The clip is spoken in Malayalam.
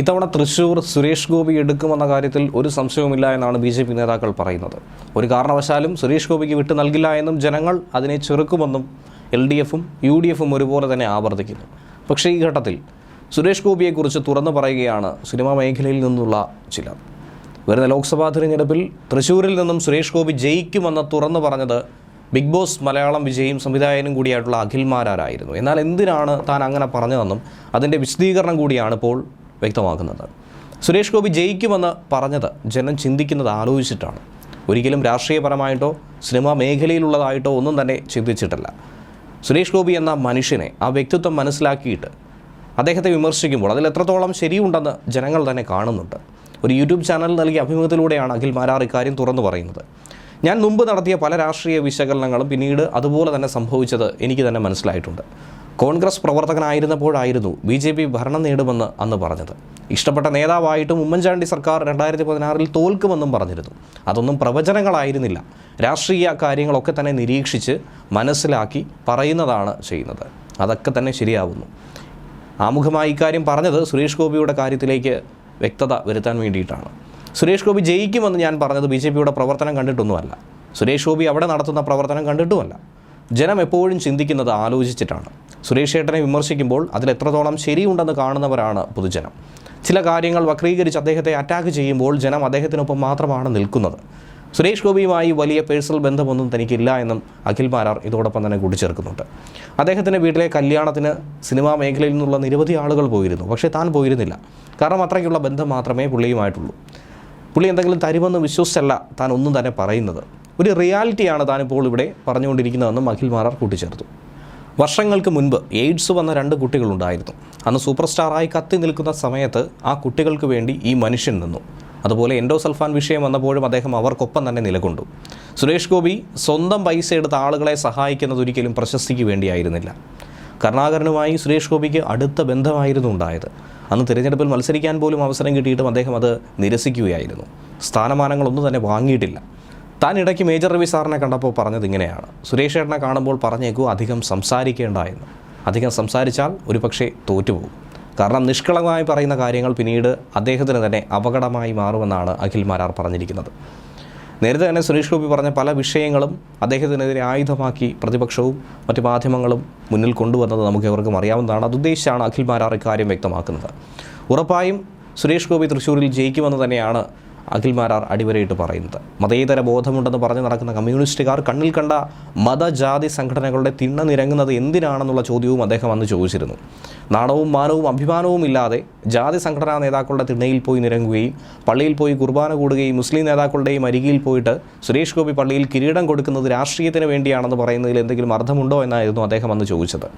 ഇത്തവണ തൃശൂർ സുരേഷ് ഗോപി എടുക്കുമെന്ന കാര്യത്തിൽ ഒരു സംശയവുമില്ല എന്നാണ് ബി ജെ പി നേതാക്കൾ പറയുന്നത്. ഒരു കാരണവശാലും സുരേഷ് ഗോപിക്ക് വിട്ടു നൽകില്ല എന്നും ജനങ്ങൾ അതിനെ ചെറുക്കുമെന്നും എൽ ഡി എഫും യു ഡി എഫും ഒരുപോലെ തന്നെ ആവർത്തിക്കുന്നു. പക്ഷേ ഈ ഘട്ടത്തിൽ സുരേഷ് ഗോപിയെക്കുറിച്ച് തുറന്നു പറയുകയാണ് സിനിമാ മേഖലയിൽ നിന്നുള്ള ചിലർ. വരുന്ന ലോക്സഭാ തിരഞ്ഞെടുപ്പിൽ തൃശ്ശൂരിൽ നിന്നും സുരേഷ് ഗോപി ജയിക്കുമെന്ന് തുറന്നു പറഞ്ഞത് ബിഗ് ബോസ് മലയാളം വിജയും സംവിധായകനും കൂടിയായിട്ടുള്ള അഖിൽ മാരാരായിരുന്നു. എന്നാൽ എന്തിനാണ് താൻ അങ്ങനെ പറഞ്ഞതെന്നും അതിന്റെ വിശദീകരണം കൂടിയാണ് ഇപ്പോൾ വ്യക്തമാക്കുന്നത് സുരേഷ് ഗോപി ജയിക്കുമെന്ന് പറഞ്ഞത് ജനം ചിന്തിക്കുന്നത് ആലോചിച്ചിട്ടാണ്. ഒരിക്കലും രാഷ്ട്രീയപരമായിട്ടോ സിനിമാ മേഖലയിലുള്ളതായിട്ടോ ഒന്നും തന്നെ ചിന്തിച്ചിട്ടില്ല. സുരേഷ് ഗോപി എന്ന മനുഷ്യനെ ആ വ്യക്തിത്വം മനസ്സിലാക്കിയിട്ട് അദ്ദേഹത്തെ വിമർശിക്കുമ്പോൾ അതിൽ എത്രത്തോളം ശരിയുണ്ടെന്ന് ജനങ്ങൾ തന്നെ കാണുന്നുണ്ട്. ഒരു യൂട്യൂബ് ചാനൽ നൽകിയ അഭിമുഖത്തിലൂടെയാണ് അഖിൽ മാരാർ ഇക്കാര്യം തുറന്നു പറയുന്നത്. ഞാൻ മുമ്പ് നടത്തിയ പല രാഷ്ട്രീയ വിശകലനങ്ങളും പിന്നീട് അതുപോലെ തന്നെ സംഭവിച്ചത് എനിക്ക് തന്നെ മനസ്സിലായിട്ടുണ്ട്. കോൺഗ്രസ് പ്രവർത്തകനായിരുന്നപ്പോഴായിരുന്നു ബി ജെ പി ഭരണം നേടുമെന്ന് അന്ന് പറഞ്ഞത്. ഇഷ്ടപ്പെട്ട നേതാവായിട്ടും ഉമ്മൻചാണ്ടി സർക്കാർ രണ്ടായിരത്തി പതിനാറിൽ തോൽക്കുമെന്നും പറഞ്ഞിരുന്നു. അതൊന്നും പ്രവചനങ്ങളായിരുന്നില്ല. രാഷ്ട്രീയ കാര്യങ്ങളൊക്കെ തന്നെ നിരീക്ഷിച്ച് മനസ്സിലാക്കി പറയുന്നതാണ് ചെയ്യുന്നത്. അതൊക്കെ തന്നെ ശരിയാവുന്നു. ആമുഖമായി ഇക്കാര്യം പറഞ്ഞത് സുരേഷ് ഗോപിയുടെ കാര്യത്തിലേക്ക് വ്യക്തത വരുത്താൻ വേണ്ടിയിട്ടാണ്. സുരേഷ് ഗോപി ജയിക്കുമെന്ന് ഞാൻ പറഞ്ഞത് ബി ജെ പിയുടെ പ്രവർത്തനം കണ്ടിട്ടൊന്നുമല്ല. സുരേഷ് ഗോപി അവിടെ നടത്തുന്ന പ്രവർത്തനം കണ്ടിട്ടുമല്ല. ജനം എപ്പോഴും ചിന്തിക്കുന്നത് ആലോചിച്ചിട്ടാണ്. സുരേഷ് ഏട്ടനെ വിമർശിക്കുമ്പോൾ അതിൽ എത്രത്തോളം ശരിയുണ്ടെന്ന് കാണുന്നവരാണ് പൊതുജനം. ചില കാര്യങ്ങൾ വക്രീകരിച്ച് അദ്ദേഹത്തെ അറ്റാക്ക് ചെയ്യുമ്പോൾ ജനം അദ്ദേഹത്തിനൊപ്പം മാത്രമാണ് നിൽക്കുന്നത്. സുരേഷ് ഗോപിയുമായി വലിയ പേഴ്സണൽ ബന്ധമൊന്നും തനിക്കില്ല എന്നും അഖിൽ മാരാർ ഇതോടൊപ്പം തന്നെ കൂട്ടിച്ചേർക്കുന്നുണ്ട്. അദ്ദേഹത്തിന്റെ വീട്ടിലെ കല്യാണത്തിന് സിനിമാ മേഖലയിൽ നിന്നുള്ള നിരവധി ആളുകൾ പോയിരുന്നു. പക്ഷേ താൻ പോയിരുന്നില്ല. കാരണം അത്രയ്ക്കുള്ള ബന്ധം മാത്രമേ പുള്ളിയുമായിട്ടുള്ളൂ. പുള്ളി എന്തെങ്കിലും തരുമെന്ന് വിശ്വസിച്ചല്ല താൻ ഒന്നും തന്നെ പറയുന്നത്. ഒരു റിയാലിറ്റിയാണ് താനിപ്പോൾ ഇവിടെ പറഞ്ഞുകൊണ്ടിരിക്കുന്നതെന്നും അഖിൽ മാരാർ കൂട്ടിച്ചേർത്തു. വർഷങ്ങൾക്ക് മുൻപ് എയ്ഡ്സ് വന്ന രണ്ട് കുട്ടികളുണ്ടായിരുന്നു. അന്ന് സൂപ്പർ സ്റ്റാറായി കത്തി നിൽക്കുന്ന സമയത്ത് ആ കുട്ടികൾക്ക് വേണ്ടി ഈ മനുഷ്യൻ നിന്നു. അതുപോലെ എൻഡോസൾഫാൻ വിഷയം വന്നപ്പോഴും അദ്ദേഹം അവർക്കൊപ്പം തന്നെ നിലകൊണ്ടു. സുരേഷ് ഗോപി സ്വന്തം പൈസ എടുത്ത ആളുകളെ സഹായിക്കുന്നത് ഒരിക്കലും പ്രശസ്തിക്ക് വേണ്ടിയായിരുന്നില്ല. കരുണാകരനുമായി സുരേഷ് ഗോപിക്ക് അടുത്ത ബന്ധമായിരുന്നു ഉണ്ടായത്. അന്ന് തിരഞ്ഞെടുപ്പിൽ മത്സരിക്കാൻ പോലും അവസരം കിട്ടിയിട്ടും അദ്ദേഹം അത് നിരസിക്കുകയായിരുന്നു. സ്ഥാനമാനങ്ങളൊന്നും തന്നെ വാങ്ങിയിട്ടില്ല. താൻ ഇടയ്ക്ക് മേജർ രവി സാറിനെ കണ്ടപ്പോൾ പറഞ്ഞത് ഇങ്ങനെയാണ്. സുരേഷ് ഏട്ടനെ കാണുമ്പോൾ പറഞ്ഞേക്കൂ അധികം സംസാരിക്കേണ്ട എന്ന്. അധികം സംസാരിച്ചാൽ ഒരുപക്ഷെ തോറ്റുപോകും. കാരണം നിഷ്കളങ്കമായി പറയുന്ന കാര്യങ്ങൾ പിന്നീട് അദ്ദേഹത്തിന് തന്നെ അപകടമായി മാറുമെന്നാണ് അഖിൽ മാരാർ പറഞ്ഞിരിക്കുന്നത്. നേരത്തെ തന്നെ സുരേഷ് ഗോപി പറഞ്ഞ പല വിഷയങ്ങളും അദ്ദേഹത്തിനെതിരെ ആയുധമാക്കി പ്രതിപക്ഷവും മറ്റ് മാധ്യമങ്ങളും മുന്നിൽ കൊണ്ടുവന്നത് നമുക്ക് എവർക്കും അറിയാവുന്നതാണ്. അതുദ്ദേശിച്ചാണ് അഖിൽ മാരാർ ഇക്കാര്യം വ്യക്തമാക്കുന്നത്. ഉറപ്പായും സുരേഷ് ഗോപി തൃശ്ശൂരിൽ ജയിക്കുമെന്ന് തന്നെയാണ് അഖിൽ മാരാർ അടിവരയിട്ട് പറയുന്നത്. മതേതര ബോധമുണ്ടെന്ന് പറഞ്ഞ് നടക്കുന്ന കമ്മ്യൂണിസ്റ്റുകാർ കണ്ണിൽ കണ്ട മതജാതി സംഘടനകളുടെ തിണ്ണ നിരങ്ങുന്നത് എന്തിനാണെന്നുള്ള ചോദ്യവും അദ്ദേഹം അന്ന് ചോദിച്ചിരുന്നു. നാണവും മാനവും അഭിമാനവും ഇല്ലാതെ ജാതി സംഘടനാ നേതാക്കളുടെ തിണ്ണയിൽ പോയി നിരങ്ങുകയും പള്ളിയിൽ പോയി കുർബാന കൂടുകയും മുസ്ലിം നേതാക്കളുടെയും അരികിൽ പോയിട്ട് സുരേഷ് ഗോപി പള്ളിയിൽ കിരീടം കൊടുക്കുന്നത് രാഷ്ട്രീയത്തിന് വേണ്ടിയാണെന്ന് പറയുന്നതിൽ എന്തെങ്കിലും അർത്ഥമുണ്ടോ എന്നായിരുന്നു അദ്ദേഹം അന്ന് ചോദിച്ചത്.